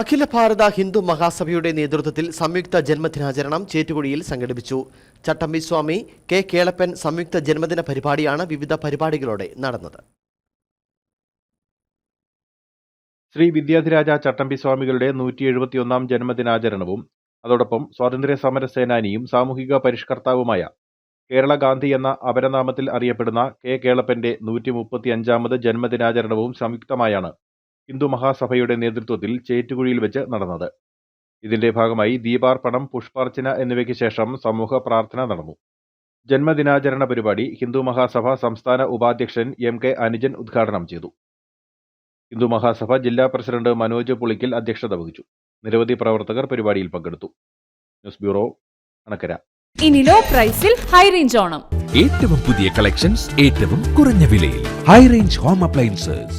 അഖില ഭാരത ഹിന്ദു മഹാസഭയുടെ നേതൃത്വത്തിൽ സംയുക്ത ജന്മദിനാചരണം ചേറ്റുകുഴിയിൽ സംഘടിപ്പിച്ചു. ചട്ടമ്പിസ്വാമി കെ കേളപ്പൻ സംയുക്ത ജന്മദിന പരിപാടിയാണ് വിവിധ പരിപാടികളോടെ നടന്നത്. ശ്രീ വിദ്യാധിരാജ ചട്ടമ്പി സ്വാമികളുടെ നൂറ്റി എഴുപത്തിയൊന്നാം ജന്മദിനാചരണവും അതോടൊപ്പം സ്വാതന്ത്ര്യ സമര സേനാനിയും സാമൂഹിക പരിഷ്കർത്താവുമായ കേരള ഗാന്ധി എന്ന അപരനാമത്തിൽ അറിയപ്പെടുന്ന കെ കേളപ്പന്റെ നൂറ്റി മുപ്പത്തി അഞ്ചാമത് ജന്മദിനാചരണവും സംയുക്തമായാണ് ഹിന്ദു മഹാസഭയുടെ നേതൃത്വത്തിൽ ചേറ്റുകുഴിയിൽ വെച്ച് നടന്നത്. ഇതിന്റെ ഭാഗമായി ദീപാർപ്പണം പുഷ്പാർച്ചന എന്നിവയ്ക്ക് ശേഷം സമൂഹ പ്രാർത്ഥന നടന്നു. ജന്മദിനാചരണ പരിപാടി ഹിന്ദു മഹാസഭ സംസ്ഥാന ഉപാധ്യക്ഷൻ എം കെ അനുജൻ ഉദ്ഘാടനം ചെയ്തു. ഹിന്ദു മഹാസഭ ജില്ലാ പ്രസിഡന്റ് മനോജ് പുളിക്കൽ അധ്യക്ഷത വഹിച്ചു. നിരവധി പ്രവർത്തകർ പരിപാടിയിൽ പങ്കെടുത്തു. News bureau Anakkara. ഇനി ലോ പ്രൈസിൽ ഹൈ റേഞ്ച് ഓണം. ഏറ്റവും പുതിയ കളക്ഷൻസ് ഏറ്റവും കുറഞ്ഞ വിലയിൽ. High range home appliances.